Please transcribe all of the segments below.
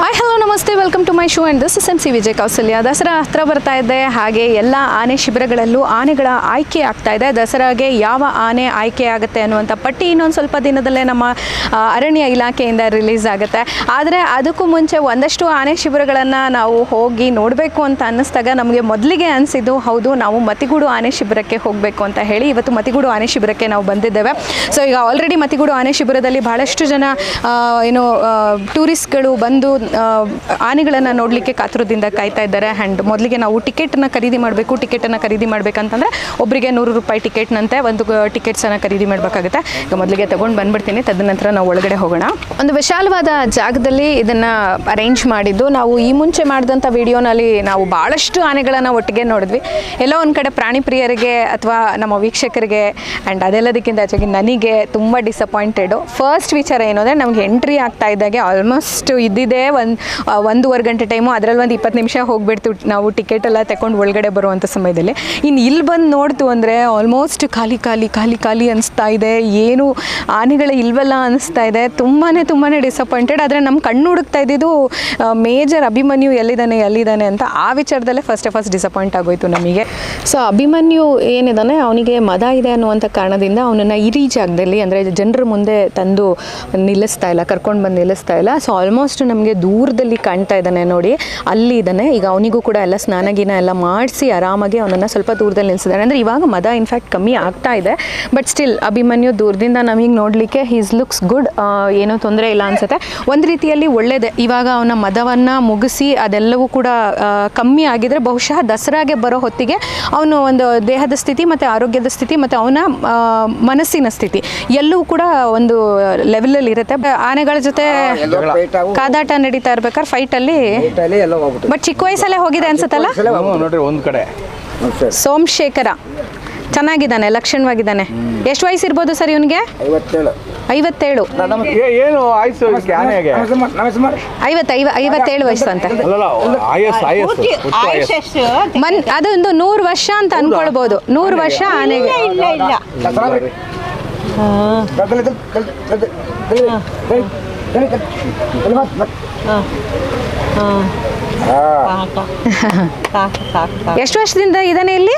Hi, hello ನಮಸ್ತೆ welcome to my show and this is M C Vijay Kausalya Dasara ಹತ್ರ ಬರ್ತಾ ಇದೆ, ಹಾಗೆ ಎಲ್ಲ ಆನೆ ಶಿಬಿರಗಳಲ್ಲೂ ಆನೆಗಳ ಆಯ್ಕೆ ಆಗ್ತಾ ಇದೆ. ದಸರಾಗೆ ಯಾವ ಆನೆ ಆಯ್ಕೆ ಆಗುತ್ತೆ ಅನ್ನುವಂಥ ಪಟ್ಟಿ ಇನ್ನೊಂದು ಸ್ವಲ್ಪ ದಿನದಲ್ಲೇ ನಮ್ಮ ಅರಣ್ಯ ಇಲಾಖೆಯಿಂದ ರಿಲೀಸ್ ಆಗುತ್ತೆ. ಆದರೆ ಅದಕ್ಕೂ ಮುಂಚೆ ಒಂದಷ್ಟು ಆನೆ ಶಿಬಿರಗಳನ್ನು ನಾವು ಹೋಗಿ ನೋಡಬೇಕು ಅಂತ ಅನ್ನಿಸ್ದಾಗ ನಮಗೆ ಮೊದಲಿಗೆ ಅನಿಸಿದ್ದು, ಹೌದು, ನಾವು ಮತಿಗೂಡು ಆನೆ ಶಿಬಿರಕ್ಕೆ ಹೋಗಬೇಕು ಅಂತ ಹೇಳಿ ಇವತ್ತು ಮತಿಗೂಡು ಆನೆ ಶಿಬಿರಕ್ಕೆ ನಾವು ಬಂದಿದ್ದೇವೆ. ಸೊ ಈಗ ಆಲ್ರೆಡಿ ಮತಿಗೂಡು ಆನೆ ಶಿಬಿರದಲ್ಲಿ ಬಹಳಷ್ಟು ಜನ ಏನು ಟೂರಿಸ್ಟ್ಗಳು ಬಂದು ಆನೆಗಳನ್ನು ನೋಡಲಿಕ್ಕೆ ಕಾತುರದಿಂದ ಕಾಯ್ತಾ ಇದ್ದಾರೆ. ಆ್ಯಂಡ್ ಮೊದಲಿಗೆ ನಾವು ಟಿಕೆಟನ್ನು ಖರೀದಿ ಮಾಡಬೇಕು ಟಿಕೆಟನ್ನು ಖರೀದಿ ಮಾಡಬೇಕಂತಂದರೆ ಒಬ್ಬರಿಗೆ ನೂರು ರೂಪಾಯಿ ಟಿಕೆಟ್ನಂತೆ ಒಂದು ಟಿಕೆಟ್ಸನ್ನು ಖರೀದಿ ಮಾಡಬೇಕಾಗುತ್ತೆ. ಈಗ ಮೊದಲಿಗೆ ತೊಗೊಂಡು ಬಂದ್ಬಿಡ್ತೀನಿ. ತದನಂತರ ನಾವು ಒಳಗಡೆ ಹೋಗೋಣ. ಒಂದು ವಿಶಾಲವಾದ ಜಾಗದಲ್ಲಿ ಇದನ್ನು ಅರೇಂಜ್ ಮಾಡಿದ್ದು, ನಾವು ಈ ಮುಂಚೆ ಮಾಡಿದಂಥ ವಿಡಿಯೋನಲ್ಲಿ ನಾವು ಭಾಳಷ್ಟು ಆನೆಗಳನ್ನು ಒಟ್ಟಿಗೆ ನೋಡಿದ್ವಿ. ಎಲ್ಲೋ ಒಂದು ಕಡೆ ಪ್ರಾಣಿ ಪ್ರಿಯರಿಗೆ ಅಥವಾ ನಮ್ಮ ವೀಕ್ಷಕರಿಗೆ ಆ್ಯಂಡ್ ಅದೆಲ್ಲದಕ್ಕಿಂತ ಹೆಚ್ಚಾಗಿ ನನಗೆ ತುಂಬ ಡಿಸಪಾಯಿಂಟೆಡು ಫಸ್ಟ್ ವಿಚಾರ ಏನು ಅಂದರೆ, ನಮಗೆ ಎಂಟ್ರಿ ಆಗ್ತಾ ಇದ್ದಾಗೆ ಆಲ್ಮೋಸ್ಟ್ ಇದ್ದಿದೆ ಒಂದು ಒಂದೂವರೆ ಗಂಟೆ ಟೈಮು ಅದರಲ್ಲಿ ಒಂದು ಇಪ್ಪತ್ತು ನಿಮಿಷ ಹೋಗಿಬಿಡ್ತು. ನಾವು ಟಿಕೆಟ್ ಎಲ್ಲ ತಗೊಂಡು ಒಳಗಡೆ ಬರುವಂಥ ಸಮಯದಲ್ಲಿ. ಇನ್ನು ಇಲ್ಲಿ ಬಂದು ನೋಡ್ತು ಅಂದರೆ ಆಲ್ಮೋಸ್ಟ್ ಖಾಲಿ ಖಾಲಿ ಖಾಲಿ ಖಾಲಿ ಅನಿಸ್ತಾ ಇದೆ. ಏನು ಆನೆಗಳೇ ಇಲ್ವಲ್ಲ ಅನಿಸ್ತಾ ಇದೆ. ತುಂಬಾ ತುಂಬಾ ಡಿಸಪಾಯಿಂಟೆಡ್ ಆದರೆ ನಮ್ಮ ಕಣ್ಣು ಹುಡುಕ್ತಾ ಇದ್ದಿದ್ದು ಮೇಜರ್ ಅಭಿಮನ್ಯು ಎಲ್ಲಿದ್ದಾನೆ ಎಲ್ಲಿದ್ದಾನೆ ಅಂತ ಆ ವಿಚಾರದಲ್ಲೇ ಫಸ್ಟ್ ಆಫ್ ಫಸ್ಟ್ ಡಿಸಪಾಯಿಂಟ್ ಆಗೋಯ್ತು ನಮಗೆ. ಸೊ ಅಭಿಮನ್ಯು ಏನಿದ್ದಾನೆ ಅವನಿಗೆ ಮದ ಇದೆ ಅನ್ನುವಂಥ ಕಾರಣದಿಂದ ಅವನನ್ನು ಇರಿ ಜಾಗದಲ್ಲಿ ಅಂದರೆ ಜನರ ಮುಂದೆ ತಂದು ನಿಲ್ಲಿಸ್ತಾ ಇಲ್ಲ, ಕರ್ಕೊಂಡು ಬಂದು ನಿಲ್ಲಿಸ್ತಾ ಇಲ್ಲ. ಸೊ ಆಲ್ಮೋಸ್ಟ್ ನಮಗೆ ದೂರದಲ್ಲಿ ಕಾಣ್ತಾ ಇದ್ದಾನೆ ನೋಡಿ. ಅಲ್ಲಿ ಇದ್ದಾನೆ. ಈಗ ಅವನಿಗೂ ಕೂಡ ಎಲ್ಲ ಸ್ನಾನ ಗೀನ ಎಲ್ಲ ಮಾಡಿಸಿ ಆರಾಮಾಗಿ ಅವನನ್ನು ಸ್ವಲ್ಪ ದೂರದಲ್ಲಿ ನಿಲ್ಲಿಸಿದ್ದಾನೆ ಅಂದರೆ ಇವಾಗ ಮದ ಇನ್ಫ್ಯಾಕ್ಟ್ ಕಮ್ಮಿ ಆಗ್ತಾ ಇದೆ. ಬಟ್ ಸ್ಟಿಲ್ ಅಭಿಮನ್ಯು ದೂರದಿಂದ ನಮಗೆ ನೋಡಲಿಕ್ಕೆ ಹೀಸ್ ಲುಕ್ಸ್ ಗುಡ್ ಏನೂ ತೊಂದರೆ ಇಲ್ಲ ಅನಿಸುತ್ತೆ. ಒಂದು ರೀತಿಯಲ್ಲಿ ಒಳ್ಳೆಯದೇ ಇವಾಗ ಅವನ ಮದವನ್ನು ಮುಗಿಸಿ ಅದೆಲ್ಲವೂ ಕೂಡ ಕಮ್ಮಿ ಆಗಿದ್ರೆ ಬಹುಶಃ ದಸರಾಗೆ ಬರೋ ಹೊತ್ತಿಗೆ ಅವನು ಒಂದು ದೇಹದ ಸ್ಥಿತಿ ಮತ್ತು ಆರೋಗ್ಯದ ಸ್ಥಿತಿ ಮತ್ತು ಅವನ ಮನಸ್ಸಿನ ಸ್ಥಿತಿ ಎಲ್ಲವೂ ಕೂಡ ಒಂದು ಲೆವೆಲಲ್ಲಿ ಇರುತ್ತೆ. ಆನೆಗಳ ಜೊತೆ ಕಾದಾಟ ನಡೀತಾ ಇರ್ಬೇಕಾದ್ರೆ ಫೈಟ್ ಅಲ್ಲಿ? ಬಟ್ ಚಿಕ್ಕ ವಯಸ್ಸಲ್ಲೇ ಹೋಗಿದೆ ಅನ್ಸುತ್ತಲ್ಲ? ಒಂದ್ ಕಡೆ. ಸೋಮಶೇಖರ. ಚೆನ್ನಾಗಿದ್ದಾನೆ ಲಕ್ಷಣವಾಗಿದ್ದಾನೆ. ಎಷ್ಟು ವಯಸ್ಸು ಇರ್ಬೋದು ಸರ್ ಇವನ್ಗೆ? ಐವತ್ತೇಳು. ಐವತ್ತೇಳು. ವಯಸ್ಸು ಅಂತ. ಅದೊಂದು ನೂರು ವರ್ಷ ಅಂತ ಅನ್ಕೊಳ್ಬಹುದು ನೂರು ವರ್ಷ ಆನೆಗೆ. ಎಷ್ಟು ವರ್ಷದಿಂದ ಇದಾನೆ ಇಲ್ಲಿ?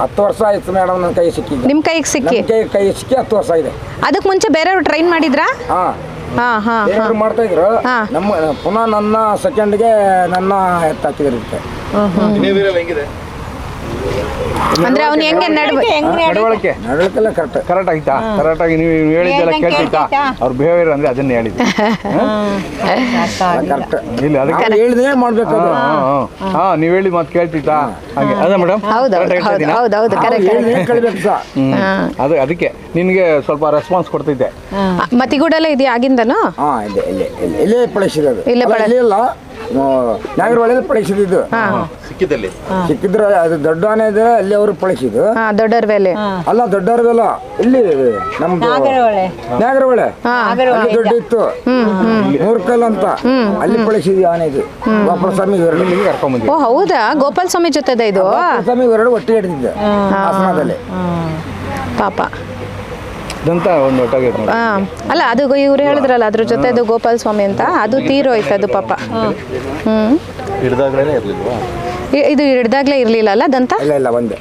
ಹತ್ತು ವರ್ಷ ಆಯ್ತು ಮೇಡಮ್ ನನ್ನ ಕೈ ಸಿಕ್ಕಿ ನಿಮ್ಮ ಕೈಗೆ ಸಿಕ್ಕಿ? ಕೈ ಕೈ ಸಿಕ್ಕಿ ಹತ್ತು ವರ್ಷ ಇದೆ ಅದಕ್ಕೆ ಮುಂಚೆ ಬೇರೆಯವ್ರು ಟ್ರೈನ್ ಮಾಡಿದ್ರಾ? ಹಾ. ಮಾಡ್ತಾ ಇದ್ರು. ನಮ್ಮ ಪುನಃ ನನ್ನ ಸೆಕೆಂಡ್ಗೆ ನನ್ನ ಎತ್ತಾಕಿದಿರುತ್ತೆ ಅಂದ್ರೆ ಅವ್ನು ಹೆಂಗೆ ನಡ್ವೆ ನಡವಳಿಕೆ ನಡವಳಿಕೆಲ್ಲ ಕರೆಕ್ಟ್ ಕರೆಕ್ಟ್ ಆಯ್ತಾ ಕರೆಕ್ಟ್ ಆಗಿ ನೀವು ಹೇಳಿದ್ದೆಲ್ಲ ಹೇಳ್ದಂಗೆ ಕೇಳ್ತಿತ್ತಾ? ಅವ್ರ ಬಿಹೇವಿಯರ್ ಅಂದ್ರೆ ಅದನ್ನೇ ಹೇಳಿದ್ದೆ. ಕರೆಕ್ಟ್ ಇಲ್ಲ ಅದಕ್ಕೆ ಹೇಳಿದ್ರೆ ಮಾಡ್ಬೇಕು. ಹಾ ನೀವು ಹೇಳಿ ಮಾತು ಕೇಳ್ತಿತ್ತಾ? ಹಾಗೆ. ಅದ ಮೇಡಮ್ ಹೌದು ಹೌದು ಹೌದು ನಾವು ಕರೆಕ್ಟ್ ಅದು ಅದಕ್ಕೆ ನಿನಗೆ ಸ್ವಲ್ಪ ರೆಸ್ಪಾನ್ಸ್ ಕೊಡ್ತಿದ್ದೆ. ಮತಿಗೂಡಲ್ಲೇ ಇದೆಯಾ ಆಗಿಂದನು? ಹಾ ಇದೆ ಇಲ್ಲೇ ಇಲ್ಲೇ ಇಲ್ಲೇ ಪಡಿಸಿದೆ ಅದು ಇಲ್ಲೇ ಅಲ್ಲ, ಪಡ- ಇಲ್ಲಿ ಪಳಿಸಿದ್ದು ಸಿಕ್ಕಿದಲ್ಲಿ ಸಿಕ್ಕಿದ್ರೆ ಅದು ದೊಡ್ಡ ಆನೆ ಇದ್ರೆ ಅಲ್ಲಿ ಅವರು ಪಳಿಸಿದ್ದು ಹಾ ಮೇಲೆ. ಅಲ್ಲ ದೊಡ್ಡವ್ರದಲ್ಲ ಇಲ್ಲಿ ನಮ್ದು. ನಾಗರಹೊಳೆ. ನಾಗರಹೊಳೆ. ಅಲ್ಲಿ ನಾಗರಹೊಳೆ ದೊಡ್ಡ ಇತ್ತು. ಮೂರ್ಕಲ್ ಅಂತ. ಅಲ್ಲಿ ಪಳಿಸಿದ್ವಿ ಆನೆ ಇದು. ಗೋಪಾಲ ಸ್ವಾಮಿ ಇವೆರಡು ಓ ಹೌದಾ? ಗೋಪಾಲ ಸ್ವಾಮಿ ಜೊತೆದ ಇದು? ಸ್ವಾಮಿ ಇವೆರಡು ಒಟ್ಟಿಗೆ ಹಿಡಿದಿದ್ದೆ ಹಾಸನದಲ್ಲಿ. ಪಾಪ ದಂತ ಒಂದು ಒಟ್ಟಾಗಿ ನೋಡಿ ಹಾ ಅಲ್ಲ ಅದು ಇವ್ರು ಹೇಳಿದ್ರಲ್ಲ ಅದ್ರ ಜೊತೆ ಅದು ಗೋಪಾಲ್ ಸ್ವಾಮಿ ಅಂತ ಅದು ತೀರೋಯ್ತು ಅದು ಪಾಪ. ಹ್ಮ್. ಇದು ಹಿಡ್ದಾಗ್ಲೇ ಇರ್ಲಿಲ್ಲ ಅಲ್ಲ ದಂತ? ಇಲ್ಲ ಇಲ್ಲ ಒಂದೇ.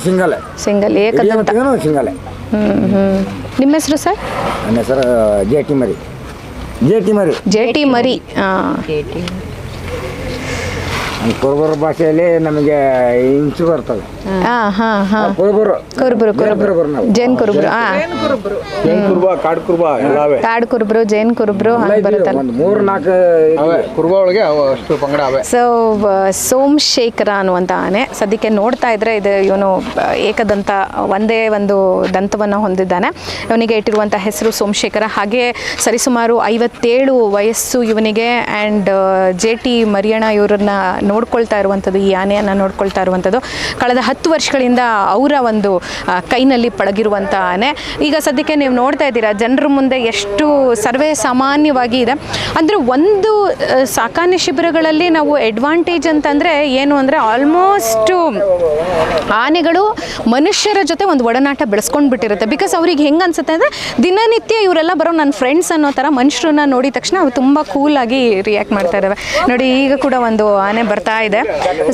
ಸಿಂಗಲ್. ಸಿಂಗಲ್ ಏಕದಂತ ಸಿಂಗಲ್. ಹ್ಮ್ ಹ್ಮ್. ನಿಮ್ಮ ಹೆಸರು ಸರ್? ನನ್ನ ಹೆಸರು J T Mari. J T Mari. J T Mari ಕುರುಬರ ಭಾಷೆಯಲ್ಲಿ ನಮಗೆ ಇಂಚು ಹಾ ಕುರುಬರು. ಕುರುಬರು ಕುರುಬರು. ಕುರುಬರು ನಾವು. ಜೈನ್ ಕುರುಬರು ಹಾ ಜೈನ್ ಕುರ್ಬಾ ಕಾಡ್ ಕುರುಬ್ರು ಎಲ್ಲ ಅವೆ ಕಾಡು ಕುರುಬರು ಜೈನ್ ಕುರುಬರು ಹಂಗೆ. ಬರುತ್ತಲ್ಲ. ಒಂದು ಮೂರು ನಾಲ್ಕು ಕುರ್ಬಾ ಒಳಗೆ ಅಷ್ಟು ಪಂಗಡ ಅವೆ. ಸೊ ಸೋಮಶೇಖರ ಅನ್ನುವಂತ ಆನೆ. ಸದ್ಯಕ್ಕೆ ನೋಡ್ತಾ ಇದ್ರೆ ಇದು ಇವನು ಏಕದಂತ ಒಂದೇ ಒಂದು ದಂತವನ್ನು ಹೊಂದಿದ್ದಾನೆ. ಇವನಿಗೆ ಇಟ್ಟಿರುವಂಥ ಹೆಸರು ಸೋಮಶೇಖರ ಹಾಗೆ ಸರಿಸುಮಾರು ಐವತ್ತೇಳು ವಯಸ್ಸು ಇವನಿಗೆ ಆ್ಯಂಡ್ ಜೆ ಟಿ ಮರಿಯಣ್ಣ ಇವರನ್ನ ನೋಡ್ಕೊಳ್ತಾ ಇರುವಂಥದ್ದು ಈ ಆನೆಯನ್ನು ನೋಡ್ಕೊಳ್ತಾ ಇರುವಂಥದ್ದು ಕಳೆದ ಹತ್ತು ವರ್ಷಗಳಿಂದ ಅವರ ಒಂದು ಕೈನಲ್ಲಿ ಪಳಗಿರುವಂಥ ಆನೆ ಈಗ ಸದ್ಯಕ್ಕೆ ನೀವು ನೋಡ್ತಾ ಇದ್ದೀರಾ, ಜನರ ಮುಂದೆ ಎಷ್ಟು ಸರ್ವೇ ಸಾಮಾನ್ಯವಾಗಿ ಇದೆ. ಅಂದರೆ ಒಂದು ಸಾಕಾಣೆ ಶಿಬಿರಗಳಲ್ಲಿ ನಾವು ಅಡ್ವಾಂಟೇಜ್ ಅಂತಂದರೆ ಏನು ಅಂದರೆ ಆಲ್ಮೋಸ್ಟು ಆನೆಗಳು ಮನುಷ್ಯರ ಜೊತೆ ಒಂದು ಒಡನಾಟ ಬೆಳೆಸ್ಕೊಂಡು ಬಿಟ್ಟಿರುತ್ತೆ. ಬಿಕಾಸ್ ಅವ್ರಿಗೆ ಹೆಂಗೆ ಅನ್ಸುತ್ತೆ ಅಂದರೆ ದಿನನಿತ್ಯ ಇವರೆಲ್ಲ ಬರೋ ನನ್ನ ಫ್ರೆಂಡ್ಸ್ ಅನ್ನೋ ಥರ ಮನುಷ್ಯರನ್ನ ನೋಡಿದ ತಕ್ಷಣ ಅವ್ರು ತುಂಬ ಕೂಲಾಗಿ ರಿಯಾಕ್ಟ್ ಮಾಡ್ತಾ ಇದ್ದಾವೆ ನೋಡಿ, ಈಗ ಕೂಡ ಒಂದು ಆನೆ ಬರ್ತಾ ಇದೆ.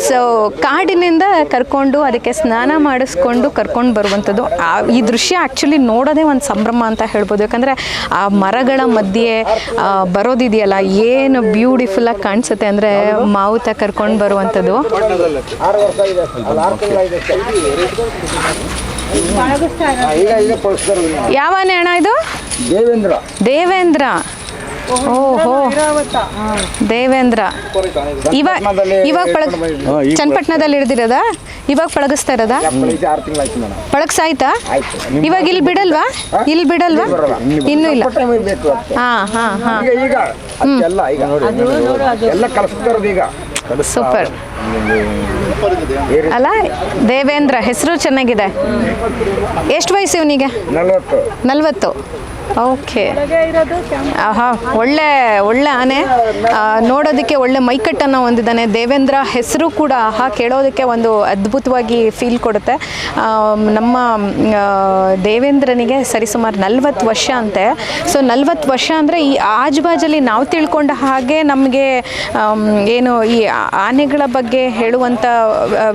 ಸೊ ಕಾಡಿನಿಂದ ಕರ್ಕೊಂಡು ಅದಕ್ಕೆ ಸ್ನಾನ ಮಾಡಿಸ್ಕೊಂಡು ಕರ್ಕೊಂಡು ಬರುವಂಥದ್ದು. ಆ- ಈ ದೃಶ್ಯ ಆ್ಯಕ್ಚುಲಿ ನೋಡೋದೇ ಒಂದು ಸಂಭ್ರಮ ಅಂತ ಹೇಳ್ಬೋದು. ಯಾಕಂದರೆ ಆ ಮರಗಳ ಮಧ್ಯೆ ಬರೋದಿದೆಯಲ್ಲ ಏನು ಬ್ಯೂಟಿಫುಲ್ಲಾಗಿ ಕಾಣಿಸುತ್ತೆ ಅಂದರೆ ಮಾವುತ ಕರ್ಕೊಂಡು ಬರುವಂಥದ್ದು. ಯಾವ ಅಣ್ಣ ಇದು? ದೇವೇಂದ್ರ. ದೇವೇಂದ್ರ. ಓಹೋ ದೇವೇಂದ್ರ ಇವಾಗ ಇವಾಗ ಪಳಗ್ ಚನ್ನಪಟ್ಟಣದಲ್ಲಿ ಹಿಡ್ದಿರೋದ ಇವಾಗ ಪಳಗಿಸ್ತಾ ಇರೋದಾ? ಪಳಗ್ಸಾಯ್ತಾ? ಇವಾಗ ಇಲ್ಲಿ ಬಿಡಲ್ವಾ? ಇಲ್ಲಿ ಬಿಡಲ್ವಾ? ಇನ್ನೂ ಇಲ್ಲ. ಟೈಮ್ ಬೇಕು ಅದಕ್ಕೆ. ಹಾ ಹಾ ಹಾ. ಈಗ ಈಗ. ಈಗ ನೋಡಿ ಎಲ್ಲ ಕಲಿಸ್ತಾರದು ಈಗ. ಸೂಪರ್. ಅಲ್ಲ ದೇವೇಂದ್ರ ಹೆಸರು ಚೆನ್ನಾಗಿದೆ. ಎಷ್ಟು ವಯಸ್ಸು ಇವನಿಗೆ? ನಲ್ವತ್ತು. ಓಕೆ ಒಳ್ಳೆ ಒಳ್ಳೆ ಆನೆ. ನೋಡೋದಕ್ಕೆ ಒಳ್ಳೆ ಮೈಕಟ್ಟನ್ನು ಹೊಂದಿದ್ದಾನೆ. ದೇವೇಂದ್ರ ಹೆಸರು ಕೂಡ ಆಹಾ, ಕೇಳೋದಕ್ಕೆ ಒಂದು ಅದ್ಭುತವಾಗಿ ಫೀಲ್ ಕೊಡುತ್ತೆ. ನಮ್ಮ ದೇವೇಂದ್ರನಿಗೆ ಸರಿಸುಮಾರು ನಲ್ವತ್ತು ವರ್ಷ ಅಂತೆ. ಸೊ ನಲ್ವತ್ತು ವರ್ಷ ಅಂದರೆ ಈ ಆಜುಬಾಜಲ್ಲಿ ನಾವು ತಿಳ್ಕೊಂಡ ಹಾಗೆ ನಮಗೆ ಏನು ಈ ಆನೆಗಳ ಬಗ್ಗೆ ಹೇಳುವಂಥ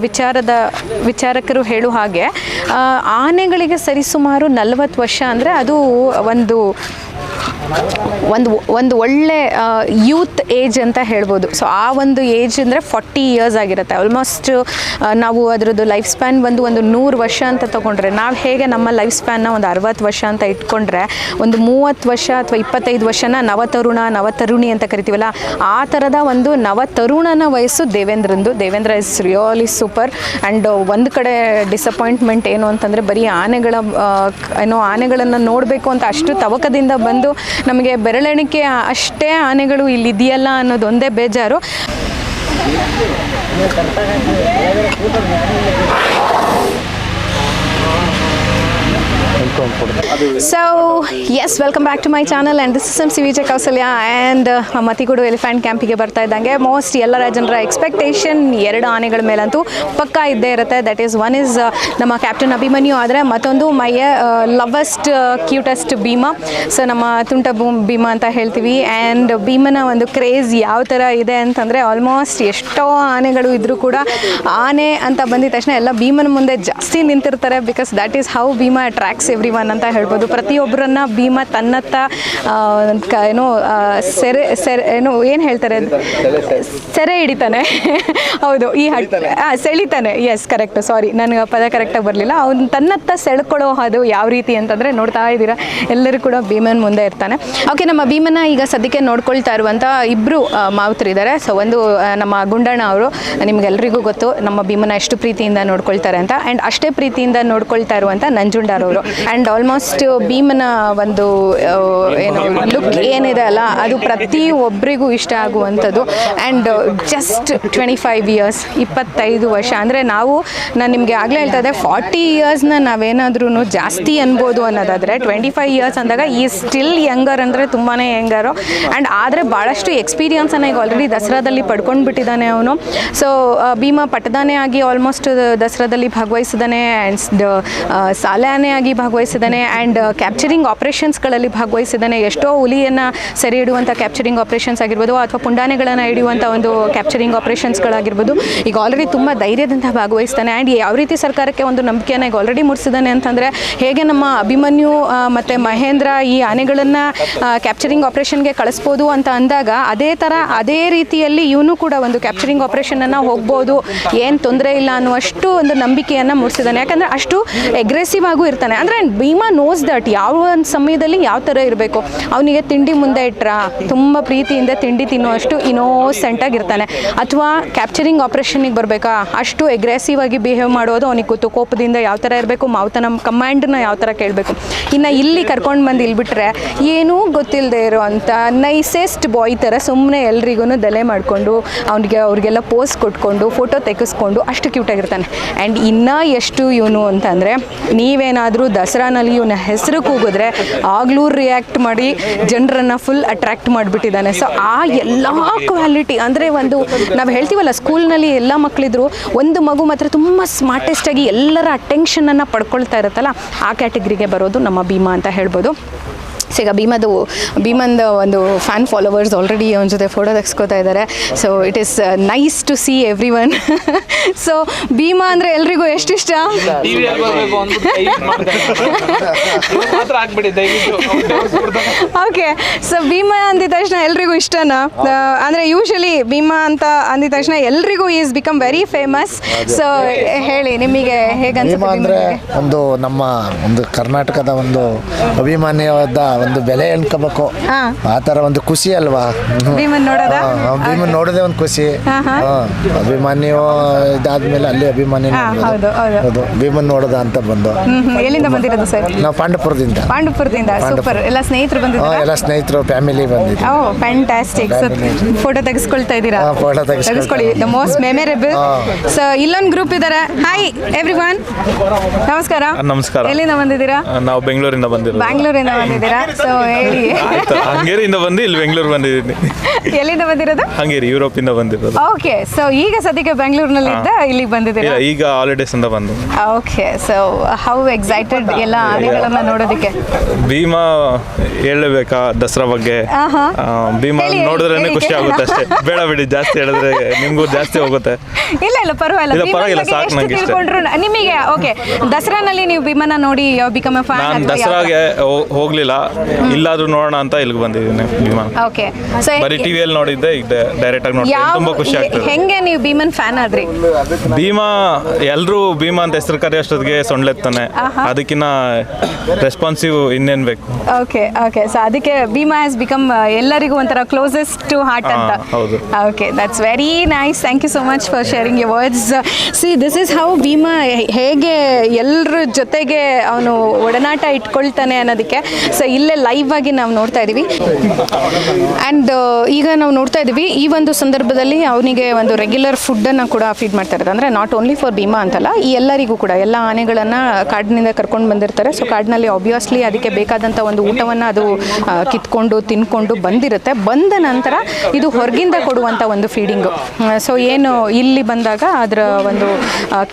ವಿಚಾರದ, ವಿಚಾರಕರು ಹೇಳು ಹಾಗೆ ಆನೆಗಳಿಗೆ ಸರಿಸುಮಾರು ನಲವತ್ತು ವರ್ಷ ಅಂದರೆ ಅದು ಒಂದು ಇದು ಒಂದು ಒಂದು ಒಳ್ಳೆ ಯೂತ್ ಏಜ್ ಅಂತ ಹೇಳ್ಬೋದು. ಸೊ ಆ ಒಂದು ಏಜ್ ಅಂದರೆ ಫಾರ್ಟಿ ಇಯರ್ಸ್ ಆಗಿರುತ್ತೆ. ಆಲ್ಮೋಸ್ಟ್ ನಾವು ಅದರದ್ದು ಲೈಫ್ ಸ್ಪ್ಯಾನ್ ಬಂದು ಒಂದು ನೂರು ವರ್ಷ ಅಂತ ತೊಗೊಂಡ್ರೆ, ನಾವು ಹೇಗೆ ನಮ್ಮ ಲೈಫ್ ಸ್ಪ್ಯಾನ್ನ ಒಂದು ಅರವತ್ತು ವರ್ಷ ಅಂತ ಇಟ್ಕೊಂಡ್ರೆ, ಒಂದು ಮೂವತ್ತು ವರ್ಷ ಅಥವಾ ಇಪ್ಪತ್ತೈದು ವರ್ಷನ ನವತರುಣ, ನವತರುಣಿ ಅಂತ ಕರಿತೀವಲ್ಲ, ಆ ಥರದ ಒಂದು ನವತರುಣನ ವಯಸ್ಸು ದೇವೇಂದ್ರಂದು. Devendra is really super and ಒಂದು ಕಡೆ ಡಿಸಪಾಯಿಂಟ್ಮೆಂಟ್ ಏನು ಅಂತಂದರೆ, ಬರೀ ಆನೆಗಳ ಏನೋ ಆನೆಗಳನ್ನು ನೋಡಬೇಕು ಅಂತ ಅಷ್ಟು ತವಕದಿಂದ ಬಂದು ನಮಗೆ ಬೆರಳೆಣಿಕೆ ಅಷ್ಟೇ ಆನೆಗಳು ಇಲ್ಲಿ ಇದೆಯಲ್ಲ ಅನ್ನೋದು ಒಂದೇ ಬೇಜಾರು. So yes welcome back to my channel and this is M C Vijay Kausalya and Mattigodu elephant ಕ್ಯಾಂಪಿಗೆ ಬರ್ತಾ ಇದ್ದಂಗೆ. ಮೋಸ್ಟ್ ಎಲ್ಲರ ಜನರ ಎಕ್ಸ್ಪೆಕ್ಟೇಷನ್ ಎರಡು ಆನೆಗಳ ಮೇಲಂತೂ ಪಕ್ಕಾ ಇದ್ದೇ ಇರುತ್ತೆ. ದಟ್ ಈಸ್ ಒನ್ ಇಸ್ ನಮ್ಮ ಕ್ಯಾಪ್ಟನ್ ಅಭಿಮನ್ಯು ಆದರೆ ಮತ್ತೊಂದು my lovest cutest Bhima. So ನಮ್ಮ ತುಂಟ ಭೂ, ಭೀಮಾ ಅಂತ ಹೇಳ್ತೀವಿ. ಆ್ಯಂಡ್ ಭೀಮನ ಒಂದು ಕ್ರೇಜ್ ಯಾವ ಥರ ಇದೆ ಅಂತಂದರೆ ಆಲ್ಮೋಸ್ಟ್ ಎಷ್ಟೋ ಆನೆಗಳು ಇದ್ದರೂ ಕೂಡ ಆನೆ ಅಂತ ಬಂದಿದ ತಕ್ಷಣ ಎಲ್ಲ ಭೀಮನ ಮುಂದೆ ಜಾಸ್ತಿ ನಿಂತಿರ್ತಾರೆ because that is how Bhima attracts everyone ಅಂತ ಹೇಳ್ಬೋದು. ಪ್ರತಿಯೊಬ್ಬರನ್ನ ಭೀಮ ತನ್ನತ್ತ ಏನು ಸೆರೆ ಸೆರೆ ಏನು ಏನು ಹೇಳ್ತಾರೆ? ಸೆರೆ ಹಿಡಿತಾನೆ. ಹೌದು ಈ ಹಟ್ ಸೆಳಿತಾನೆ. ಎಸ್ ಕರೆಕ್ಟ್ ಸಾರಿ ನನಗೆ ಪದ ಕರೆಕ್ಟಾಗಿ ಬರಲಿಲ್ಲ. ಅವ್ನು ತನ್ನತ್ತ ಸೆಳ್ಕೊಳ್ಳೋ ಅದು ಯಾವ ರೀತಿ ಅಂತಂದರೆ ನೋಡ್ತಾ ಇದ್ದೀರಾ. ಎಲ್ಲರೂ ಕೂಡ ಭೀಮನ್ ಮುಂದೆ ಇರ್ತಾನೆ. ಓಕೆ ನಮ್ಮ ಭೀಮನ ಈಗ ಸದ್ಯಕ್ಕೆ ನೋಡ್ಕೊಳ್ತಾ ಇರುವಂಥ ಇಬ್ಬರು ಮಾವುತರಿದ್ದಾರೆ. ಸೊ ಒಂದು ನಮ್ಮ ಗುಂಡಣ್ಣ ಅವರು ನಿಮಗೆಲ್ಲರಿಗೂ ಗೊತ್ತು ನಮ್ಮ ಭೀಮನ ಎಷ್ಟು ಪ್ರೀತಿಯಿಂದ ನೋಡ್ಕೊಳ್ತಾರೆ ಅಂತ. ಆ್ಯಂಡ್ ಅಷ್ಟೇ ಪ್ರೀತಿಯಿಂದ ನೋಡ್ಕೊಳ್ತಾ ಇರುವಂಥ ನಂಜುಂಡಾರವರು ಆ್ಯಂಡ್ ಆಲ್ಮೋಸ್ಟ್ ಭೀಮನ ಒಂದು ಆ, ಏನು ಲುಕ್ ಏನಿದೆ ಅಲ್ಲ ಅದು ಪ್ರತಿ ಒಬ್ಬರಿಗೂ ಇಷ್ಟ ಆಗುವಂಥದ್ದು. And just twenty five years ಇಪ್ಪತ್ತೈದು ವರ್ಷ. ಅಂದರೆ ನಾವು ನಾನು ನಿಮಗೆ ಆಗಲೇ ಹೇಳ್ತಾ ಇದ್ದೆ ಫಾರ್ಟಿ ಇಯರ್ಸ್ನ ನಾವೇನಾದ್ರೂ ಜಾಸ್ತಿ ಅನ್ಬೋದು ಅನ್ನೋದಾದರೆ ಟ್ವೆಂಟಿ ಫೈವ್ ಇಯರ್ಸ್ ಅಂದಾಗ ಈ ಸ್ಟಿಲ್ ಯಂಗರ್ ಅಂದರೆ ತುಂಬಾ ಯಂಗರು ಆ್ಯಂಡ್ ಆದರೆ ಭಾಳಷ್ಟು ಎಕ್ಸ್ಪೀರಿಯನ್ಸನ್ನು ಈಗ ಆಲ್ರೆಡಿ ದಸರಾದಲ್ಲಿ ಪಡ್ಕೊಂಡು ಬಿಟ್ಟಿದ್ದಾನೆ ಅವನು ಸೊ ಭೀಮ ಪಟ್ಟದಾನೆ ಆಗಿ ಆಲ್ಮೋಸ್ಟ್ ದಸರಾದಲ್ಲಿ ಭಾಗವಹಿಸಿದಾನೆ ಆ್ಯಂಡ್ ಸಾಲೆಯೇ ಆಗಿ ಆಗಿ ಭಾಗವಹಿಸಿದ್ದಾನೆ ಆ್ಯಂಡ್ ಕ್ಯಾಪ್ಚರಿಂಗ್ ಆಪ್ರೇಷನ್ಸ್ಗಳಲ್ಲಿ ಭಾಗವಹಿಸಿದ್ದಾನೆ. ಎಷ್ಟೋ ಹುಲಿಯನ್ನು ಸೆರೆ ಹಿಡುವಂಥ ಕ್ಯಾಪ್ಚರಿಂಗ್ ಆಪ್ರೇಷನ್ಸ್ ಆಗಿರ್ಬೋದು ಅಥವಾ ಪುಂಡಾನೆಗಳನ್ನು ಹಿಡಿಯುವಂಥ ಒಂದು ಕ್ಯಾಪ್ಚರಿಂಗ್ ಆಪ್ರೇಷನ್ಸ್ಗಳಾಗಿರ್ಬೋದು ಈಗ ಆಲ್ರೆಡಿ ತುಂಬ ಧೈರ್ಯದಿಂದ ಭಾಗವಹಿಸ್ತಾನೆ ಆ್ಯಂಡ್ ಯಾವ ರೀತಿ ಸರ್ಕಾರಕ್ಕೆ ಒಂದು ನಂಬಿಕೆಯನ್ನು ಈಗ ಆಲ್ರೆಡಿ ಮೂಡಿಸಿದ್ದಾನೆ ಅಂತಂದರೆ ಹೇಗೆ ನಮ್ಮ ಅಭಿಮನ್ಯು ಮತ್ತು ಮಹೇಂದ್ರ ಈ ಆನೆಗಳನ್ನು ಕ್ಯಾಪ್ಚರಿಂಗ್ ಆಪ್ರೇಷನ್ಗೆ ಕಳಿಸ್ಬೋದು ಅಂತ ಅಂದಾಗ ಅದೇ ಥರ ಅದೇ ರೀತಿಯಲ್ಲಿ ಇವನು ಕೂಡ ಒಂದು ಕ್ಯಾಪ್ಚರಿಂಗ್ ಆಪ್ರೇಷನನ್ನು ಹೋಗ್ಬೋದು. ಏನು ತೊಂದರೆ ಇಲ್ಲ ಅನ್ನುವಷ್ಟು ಒಂದು ನಂಬಿಕೆಯನ್ನು ಮೂಡಿಸಿದ್ದಾನೆ. ಯಾಕಂದರೆ ಅಷ್ಟು ಎಗ್ರೆಸಿವ್ ಆಗೂ ಇರ್ತಾನೆ. ಇರ್ತಾನೆ ಅಂದರೆ ಭೀಮಾ ನೋಸ್ ದಟ್ ಯಾವ ಒಂದು ಸಮಯದಲ್ಲಿ ಯಾವ ಥರ ಇರಬೇಕು. ಅವನಿಗೆ ತಿಂಡಿ ಮುಂದೆ ಇಟ್ರ, ತುಂಬ ಪ್ರೀತಿಯಿಂದ ತಿಂಡಿ ತಿನ್ನುವಷ್ಟು ಇನ್ನೋಸೆಂಟ್ ಆಗಿರ್ತಾನೆ. ಅಥವಾ ಕ್ಯಾಪ್ಚರಿಂಗ್ ಆಪ್ರೇಷನಿಗೆ ಬರಬೇಕಾ? ಅಷ್ಟು ಎಗ್ರೆಸಿವ್ ಆಗಿ ಬಿಹೇವ್ ಮಾಡೋದು ಅವನಿಗೆ ಗೊತ್ತು. ಕೋಪದಿಂದ ಯಾವ ಥರ ಇರಬೇಕು ಮಾವತನ ಕಮಾಂಡನ್ನ ಯಾವ ಥರ ಕೇಳಬೇಕು. ಇನ್ನು ಇಲ್ಲಿ ಕರ್ಕೊಂಡು ಬಂದು ಇಲ್ಲಿ ಬಿಟ್ಟರೆ ಏನೂ ಗೊತ್ತಿಲ್ಲದೆ ಇರೋ ನೈಸೆಸ್ಟ್ ಬಾಯ್ ಥರ ಸುಮ್ಮನೆ ಎಲ್ರಿಗೂ ದಲೆ ಮಾಡಿಕೊಂಡು, ಅವನಿಗೆ ಅವ್ರಿಗೆಲ್ಲ ಪೋಸ್ ಕೊಟ್ಕೊಂಡು ಫೋಟೋ ತೆಗೆಸ್ಕೊಂಡು ಅಷ್ಟು ಕ್ಯೂಟಾಗಿರ್ತಾನೆ ಆ್ಯಂಡ್ ಇನ್ನೂ ಎಷ್ಟು ಇವನು ಅಂತಂದರೆ ನೀವೇನಾದರೂ ದಸರಾನಲ್ಲಿ ಇವನ ಹೆಸರು ಕೂಗಿದ್ರೆ ಆಗಲೂ ರಿಯಾಕ್ಟ್ ಮಾಡಿ ಜನರನ್ನ ಫುಲ್ ಅಟ್ರಾಕ್ಟ್ ಮಾಡಿಬಿಟ್ಟಿದ್ದಾನೆ. ಸೊ ಆ ಎಲ್ಲ ಕ್ವಾಲಿಟಿ ಅಂದರೆ ಒಂದು ನಾವು ಹೇಳ್ತೀವಲ್ಲ ಸ್ಕೂಲ್ನಲ್ಲಿ ಎಲ್ಲ ಮಕ್ಕಳಿದ್ರು ಒಂದು ಮಗು ಮಾತ್ರ ತುಂಬ ಸ್ಮಾರ್ಟೆಸ್ಟಾಗಿ ಎಲ್ಲರ ಅಟೆನ್ಷನನ್ನು ಪಡ್ಕೊಳ್ತಾ ಇರುತ್ತಲ್ಲ, ಆ ಕ್ಯಾಟಗರಿಗೆ ಬರೋದು ನಮ್ಮ ಭೀಮಾ ಅಂತ ಹೇಳ್ಬೋದು. ಸೊ ಈಗ ಭೀಮದು ಭೀಮಂದ ಒಂದು ಫ್ಯಾನ್ ಫಾಲೋವರ್ಸ್ ಆಲ್ರೆಡಿ ಅವನ ಜೊತೆ ಫೋಟೋ ತೆಗೆಸ್ಕೋತಾ ಇದ್ದಾರೆ so it is nice to see everyone so Bhima ಅಂದರೆ ಎಲ್ರಿಗೂ ಎಷ್ಟಿಷ್ಟ? ಓಕೆ ಸೊ ಭೀಮಾ ಅಂದಿದ ತಕ್ಷಣ ಎಲ್ರಿಗೂ ಇಷ್ಟನಾ? ಅಂದರೆ ಯೂಶಲಿ ಭೀಮಾ ಅಂತ ಅಂದಿದ ತಕ್ಷಣ ಎಲ್ರಿಗೂ is become very famous so ಹೇಳಿ ನಿಮಗೆ ಹೇಗೆ ಭೀಮಾ ಅಂದರೆ ಒಂದು ನಮ್ಮ ಒಂದು ಕರ್ನಾಟಕದ ಒಂದು ಅಭಿಮಾನ್ಯವಾದ ಒಂದು ಬೆಲೆ ಎಣ್ಕೋಬೇಕು. ಹಾ. ಆ ಥರ ಒಂದು ಖುಷಿ ಅಲ್ವಾ? ಭೀಮನ್ ನೋಡೋದಾ? ಭೀಮನ್ ನೋಡೋದೇ ಒಂದು ಖುಷಿ. ಅಭಿಮಾನಿ ಹಾ. ಹಾ, ಅಭಿಮಾನ್ಯ ಇದಾದ್ಮೇಲೆ ಅಲ್ಲಿ ಅಭಿಮಾನಿ ಹಾ, ನೋಡ್ಬೋದು. ಹೌದು, ಹೌದು. ಹೌದು ಭೀಮನ್ ನೋಡೋದ ಅಂತ ಬಂದು. ಹ್ಮ್, ಹ್ಮ್. ಎಲ್ಲಿಂದ ಬಂದಿರೋದು ಸರ್? ನಾವು ಪಾಂಡಪುರದಿಂದ ಪಾಂಡುಪುರದಿಂದ ಸೂಪರ್. ಎಲ್ಲ ಸ್ನೇಹಿತರು ಹಾ, ಬಂದಿದ್ದೀರಾ ಎಲ್ಲ ಸ್ನೇಹಿತರು ಫ್ಯಾಮಿಲಿ ಬಂದಿದ್ವಿ ಓ ಫ್ಯಾಂಟಾಸ್ಟಿಕ್. ಸೊ ಫೋಟೋ ತೆಗೆಸ್ಕೊಳ್ತಾ ಇದ್ದೀರಾ? ಹಾ, photo ತೆಗೆಸ್ಕೊಳ್ತಾ ತೆಗೆಸ್ಕೊಳ್ಳಿ. The most memorable. ಸೊ ಇಲ್ಲೊಂದು ಗ್ರೂಪ್ ಇದ್ದಾರೆ ಹಾಯ್ ಎವ್ರಿ ನಮಸ್ಕಾರ. ನಮಸ್ಕಾರ. ಎಲ್ಲಿಂದ ಬಂದಿದ್ದೀರಾ? ನಾವು ಬೆಂಗಳೂರಿಂದ ಬಂದಿರೋದು. ಬ್ಯಾಂಗ್ಳೂರಿಂದ ಬಂದಿದ್ದೀರಾ? ಸೊ ಹೇಳಿ. ಹಂಗೇರಿಯಿಂದ ಬಂದು ಇಲ್ಲಿ ಬೆಂಗಳೂರು ಬಂದಿದ್ದೀನಿ. ಎಲ್ಲಿಂದ ಬಂದಿರೋದು? ಹಂಗೇರಿ ಯುರೋಪಿಂದ ಬಂದಿರೋದು. ಓಕೆ ಸೊ ಈಗ ಸದ್ಯಕ್ಕೆ ಬೆಂಗಳೂರಿನಲ್ಲಿ ಇದ್ದ ಇಲ್ಲಿ ಬಂದಿದ್ದೀರಾ? ಇಲ್ಲ ಈಗ ಹಾಲಿಡೇಸ್ ಇಂದ ಬಂದು. ಓಕೆ ಸೊ ಹೌ ಎಕ್ಸೈಟೆಡ್ ಎಲ್ಲ ಆನೆಗಳನ್ನ ನೋಡೋದಕ್ಕೆ? ಭೀಮಾ ಹೇಳಬೇಕಾ ದಸರಾ ಬಗ್ಗೆ? ಭೀಮಾ ನೋಡಿದ್ರೇನೆ ಖುಷಿ ಆಗುತ್ತೆ ಅಷ್ಟೇ. ಬೇಡ ಬಿಡಿ ಜಾಸ್ತಿ ಹೇಳಿದ್ರೆ ನಿಮ್ಗೂ ಜಾಸ್ತಿ ಹೋಗುತ್ತೆ. ಇಲ್ಲ ಇಲ್ಲ ಪರವಾಗಿಲ್ಲ. ಇಲ್ಲ, ಪರವಾಗಿಲ್ಲ, ಸಾಕು ನಂಗೆ ನಿಮಗೆ ಓಕೆ ದಸರಾನಲ್ಲಿ ನೀವು ಭೀಮನ ನೋಡಿ ಬಿಕಮ್ ಎ ನಾನು ಫ್ಯಾನ್ ದಸರಾಗೆ ಹೋಗ್ಲಿಲ್ಲ. ಇಲ್ಲಾದ್ರೂ ನೋಡೋಣ ಅಂತ ಇಲ್ಲಿಗೆ ಬಂದಿದ್ದೀನಿ ಭೀಮನ್. ಓಕೆ ಸೊ ಬರೀ ಟಿವಿಯಲ್ಲಿ ನೋಡಿದ್ದೆ ಈಗ ಡೈರೆಕ್ಟ್ ಆಗಿ ನೋಡಿದ್ರೆ ತುಂಬಾ ಖುಷಿ ಆಗ್ತದೆ. ಹೆಂಗೆ ನೀವು ಭೀಮನ್ ಫ್ಯಾನ್ ಆದ್ರಿ? ಭೀಮಾ ಎಲ್ಲರೂ ಭೀಮಾ ಅಂತ ಹೆಸರು ಕರೆಯೋಷ್ಟೊತ್ತಿಗೆ ಸೊಂಡ್ಲೆತ್ತಾನೆ ಆಹಾ. ಅದಕ್ಕಿನ್ನ ರೆಸ್ಪಾನ್ಸಿವ್ ಇನ್ನೇನ್ ಬೇಕು? ಓಕೆ ಓಕೆ ಸೊ ಅದಕ್ಕೆ ಭೀಮಾ ಹ್ಯಾಸ್ ಬಿಕಮ್ ಎಲ್ಲರಿಗೂ ಒಂಥರ ಕ್ಲೋಸೆಸ್ಟ್ ಟು ಹಾರ್ಟ್ ಅಂತ. ಹಾ, ಹೌದು. Okay that's very nice thank you so much for sharing you words see this is how Bhima ಹೇಗೆ ಎಲ್ಲರ ಜೊತೆಗೆ ಅವನು ಒಡನಾಟ ಇಟ್ಕೊಳ್ತಾನೆ ಅನ್ನೋದಕ್ಕೆ. ಸೊ ಇಲ್ಲೇ ಲೈವ್ ಆಗಿ ನಾವು ನೋಡ್ತಾ ಇದ್ದೀವಿ ಆ್ಯಂಡ್ ಈಗ ನಾವು ನೋಡ್ತಾ ಇದ್ದೀವಿ ಈ ಒಂದು ಸಂದರ್ಭದಲ್ಲಿ ಅವನಿಗೆ ಒಂದು ರೆಗ್ಯುಲರ್ ಫುಡ್ಡನ್ನು ಕೂಡ ಫೀಡ್ ಮಾಡ್ತಾ ಇರೋದು. ಅಂದರೆ ನಾಟ್ ಓನ್ಲಿ ಫಾರ್ ಭೀಮಾ ಅಂತಲ್ಲ, ಈ ಎಲ್ಲರಿಗೂ ಕೂಡ, ಎಲ್ಲ ಆನೆಗಳನ್ನು ಕಾಡಿನಿಂದ ಕರ್ಕೊಂಡು ಬಂದಿರ್ತಾರೆ. ಸೊ ಕಾಡಿನಲ್ಲಿ ಆಬ್ವಿಯಸ್ಲಿ ಅದಕ್ಕೆ ಬೇಕಾದಂಥ ಒಂದು ಊಟವನ್ನು ಅದು ಕಿತ್ಕೊಂಡು, ತಿನ್ಕೊಂಡು ಬಂದಿರುತ್ತೆ. ಬಂದ ನಂತರ ಇದು ಹೊರಗಿಂದ ಕೊಡುವಂಥ ಒಂದು ಫೀಡಿಂಗು ಸೊ ಏನು ಇಲ್ಲಿ ಬಂದಾಗ ಅದರ ಒಂದು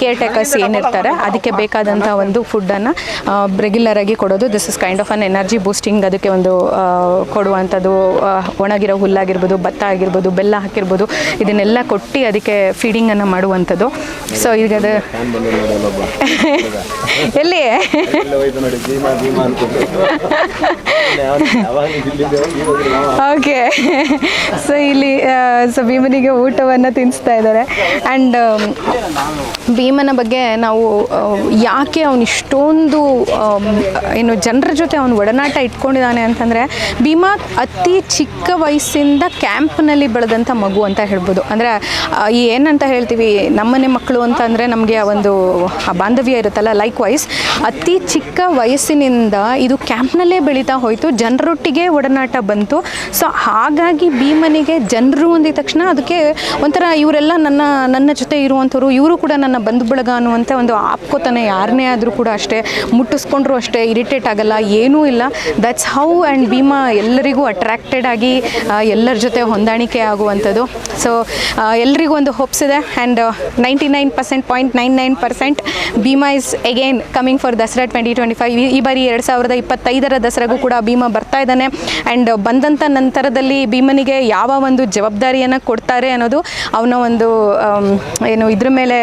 ಕೇರ್ ಟೇಕರ್ಸ್ ಏನಿರ್ತಾರೆ, ಅದಕ್ಕೆ ಬೇಕಾದಂಥ ಒಂದು ಫುಡ್ಡನ್ನು ರೆಗ್ಯುಲರ್ ಆಗಿ ಕೊಡೋದು. This is kind of an energy boosting ಅದಕ್ಕೆ ಒಂದು ಕೊಡುವಂಥದ್ದು ಒಣಗಿರೋ ಹುಲ್ಲಾಗಿರ್ಬೋದು, ಭತ್ತ ಆಗಿರ್ಬೋದು, ಬೆಲ್ಲ ಹಾಕಿರ್ಬೋದು, ಇದನ್ನೆಲ್ಲ ಕೊಟ್ಟು ಅದಕ್ಕೆ ಫೀಡಿಂಗನ್ನು ಮಾಡುವಂಥದ್ದು. ಸೊ ಈಗ ಅದು ಎಲ್ಲಿ? ಓಕೆ ಸೊ ಇಲ್ಲಿ ಸೊ ಭೀಮನಿಗೆ ಊಟವನ್ನು ತಿನ್ನಿಸ್ತಾ ಇದ್ದಾರೆ. ಆ್ಯಂಡ್ ಭೀಮನ ಬಗ್ಗೆ ನಾವು ಯಾಕೆ ಅವನು ಇಷ್ಟೊಂದು ಏನು, ಜನರ ಜೊತೆ ಅವನು ಒಡನಾಟ ಇಟ್ಕೊಂಡಿದ್ದಾನೆ ಅಂತಂದರೆ, ಭೀಮಾ ಅತಿ ಚಿಕ್ಕ ವಯಸ್ಸಿಂದ ಕ್ಯಾಂಪ್ನಲ್ಲಿ ಬೆಳೆದಂಥ ಮಗು ಅಂತ ಹೇಳ್ಬೋದು. ಅಂದರೆ ಈ ಏನಂತ ಹೇಳ್ತೀವಿ ನಮ್ಮನೆ ಮಕ್ಕಳು ಅಂತಂದರೆ ನಮಗೆ ಒಂದು ಬಾಂಧವ್ಯ ಇರುತ್ತಲ್ಲ ಲೈಕ್ ವೈಸ್ ಅತಿ ಚಿಕ್ಕ ವಯಸ್ಸಿನಿಂದ ಇದು ಕ್ಯಾಂಪ್ನಲ್ಲೇ ಬೆಳೀತಾ ಹೋಯಿತು, ಜನರೊಟ್ಟಿಗೆ ಒಡನಾಟ ಬಂತು. ಸೊ ಹಾಗಾಗಿ ಭೀಮನಿಗೆ ಜನರು ಅಂದಿದ ತಕ್ಷಣ ಅದಕ್ಕೆ ಒಂಥರ ಇವರೆಲ್ಲ ನನ್ನ ನನ್ನ ಜೊತೆ ಇರುವಂಥವ್ರು, ಇವರು ಕೂಡ ನನ್ನ ಬಂಧು ಬಳಗ ಅನ್ನುವಂಥ ಒಂದು ಆಪ್ಕೋತಾನೆ ಯಾರನ್ನೇ ಆದರೂ ಕೂಡ ಅಷ್ಟೇ, ಮುಟ್ಟಿಸ್ಕೊಂಡ್ರು ಅಷ್ಟೇ, ಇರಿಟೇಟ್ ಆಗಲ್ಲ, ಏನೂ ಇಲ್ಲ. ದಟ್ಸ್ ಹೌ ಆ್ಯಂಡ್ ಭೀಮಾ ಎಲ್ಲರಿಗೂ ಅಟ್ರಾಕ್ಟೆಡ್ ಆಗಿ ಎಲ್ಲರ ಜೊತೆ ಹೊಂದಾಣಿಕೆ ಆಗುವಂಥದ್ದು. ಸೊ ಎಲ್ಲರಿಗೂ ಒಂದು ಹೋಪ್ಸ್ ಇದೆ and ninety nine percent point nine nine percent Bhima is again coming for Dasara twenty twenty five ಈ ಬಾರಿ ಎರಡು ಸಾವಿರದ ಇಪ್ಪತ್ತೈದರ ದಸರಾಗೂ ಕೂಡ ಭೀಮಾ ಬರ್ತಾ ಇದ್ದಾನೆ. ಆ್ಯಂಡ್ ಬಂದಂಥ ನಂತರದಲ್ಲಿ ಭೀಮನಿಗೆ ಯಾವ ಒಂದು ಜವಾಬ್ದಾರಿಯನ್ನು ಕೊಡ್ತಾರೆ ಅನ್ನೋದು ಅವನ ಒಂದು ಏನು ಇದ್ರ ಮೇಲೆ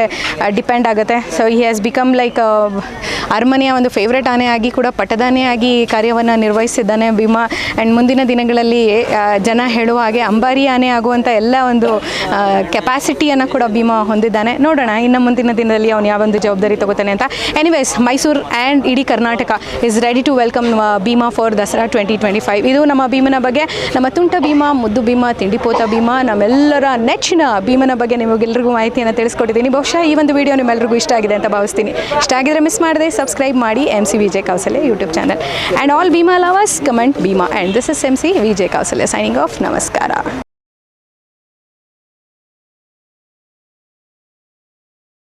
ಡಿಪೆಂಡ್ ಆಗುತ್ತೆ. So he has become like ಅರಮನೆಯ ಒಂದು ಫೇವ್ರೆಟ್ ಆನೆ ಆಗಿ ಕೂಡ ಪಟದಾನೆ ಆಗಿ ಕಾರ್ಯವನ್ನು ನಿರ್ವಹಿಸಿದ್ದಾನೆ. ಭೀಮಾ ಆ್ಯಂಡ್ ಮುಂದಿನ ದಿನಗಳಲ್ಲಿ ಜನ ಹೇಳುವ ಹಾಗೆ ಅಂಬಾರಿ ಆನೆ ಆಗುವಂಥ ಎಲ್ಲ ಒಂದು ಕೆಪಾಸಿಟಿಯನ್ನು ಕೂಡ ಭೀಮಾ ಹೊಂದಿದ್ದಾನೆ. ನೋಡೋಣ, ಇನ್ನು ಮುಂದಿನ ದಿನದಲ್ಲಿ ಅವನು ಯಾವೊಂದು ಜವಾಬ್ದಾರಿ ತಗೋತಾನೆ ಅಂತ. ಎನಿವೇಸ್ ಮೈಸೂರು ಆ್ಯಂಡ್ ಇಡೀ Karnataka is ready to welcome Bhima for Dasara twenty twenty five ಇದು ನಮ್ಮ ಭೀಮನ ಬಗ್ಗೆ. ನಮ್ಮ ತುಂಟ ಭೀಮಾ, ಮುದ್ದು ಭೀಮಾ ತಿಂಡಿಪೋತ ಭೀಮಾ, ನಮ್ಮೆಲ್ಲರ ನೆಚ್ಚಿನ ಭೀಮನ ಬಗ್ಗೆ ನಿಮಗೆಲ್ಲರಿಗೂ ಮಾಹಿತಿಯನ್ನು ತಿಳಿಸ್ಕೊಟ್ಟಿದ್ದೀನಿ. ಬಹುಶಃ ಈ ಒಂದು ವಿಡಿಯೋ ನಿಮ್ಮೆಲ್ಲರಿಗೂ ಇಷ್ಟ ಆಗಿದೆ ಅಂತ ಭಾವಿಸ್ತೀನಿ. ಇಷ್ಟ ಆಗಿದ್ರೆ ಮಿಸ್ ಮಾಡಿದೆ ಸಬ್ಸ್ಕ್ರೈಬ್ ಮಾಡಿ M C Vijay Kausalya YouTube channel and all Bhima my lovers, comment Bima and this is MC Vijay Kausalya signing off. Namaskara.